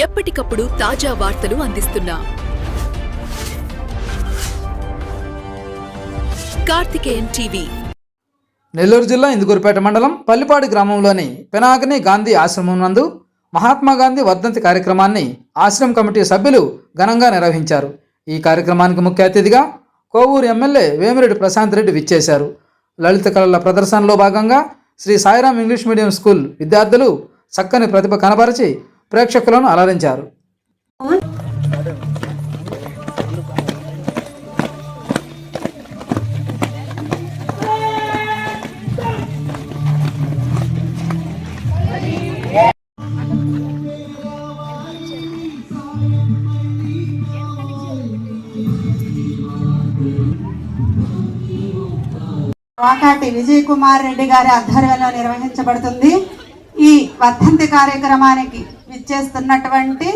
ఎప్పటికప్పుడు తాజా వార్తలు అందిస్తున్నా. కార్తికేయన్ టీవీ. నెల్లూరు జిల్లా ఇందుకూరుపేట మండలం పల్లిపాడు గ్రామంలోని పెనాగని గాంధీ ఆశ్రమం నందు మహాత్మా గాంధీ వర్ధంతి కార్యక్రమాన్ని ఆశ్రమం కమిటీ సభ్యులు ఘనంగా నిర్వహించారు. ఈ కార్యక్రమానికి ముఖ్య అతిథిగా కోవూరు ఎమ్మెల్యే వేమిరెడ్డి ప్రశాంత్ రెడ్డి విచ్చేశారు. లలిత కళల ప్రదర్శనలో భాగంగా Shri Sairam English medium school విద్యార్థులు చక్కని ప్రతిభ కనపరిచి ప్రేక్షకులను అలరించారు. వాకాటి విజయ్ కుమార్ రెడ్డి గారి ఆధ్వర్యంలో నిర్వహించబడుతుంది ఈ వర్ధంతి కార్యక్రమానికి విచ్చేస్తున్నటువంటి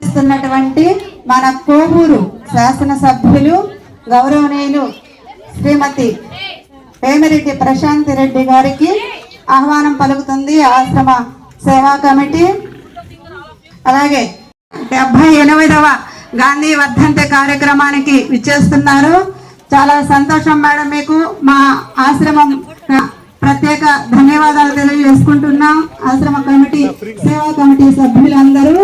ఇస్తున్నటువంటి మన కోవూరు శాసనసభ్యులు గౌరవనీయులు శ్రీమతి పేమిరెడ్డి ప్రశాంతి రెడ్డి గారికి ఆహ్వానం పలుకుతుంది. ఆశ్రమ సేవా కమిటీ. అలాగే డెబ్బై ఎనిమిదవ గాంధీ వర్ధంతి కార్యక్రమానికి విచ్చేస్తున్నారు. చాలా సంతోషం మేడం మీకు. మా ఆశ్రమం ప్రత్యేక ధన్యవాదాలు తెలియజేసుకుంటున్నాం. ఆశ్రమ సమన్వయ కమిటీ సభ్యులందరూ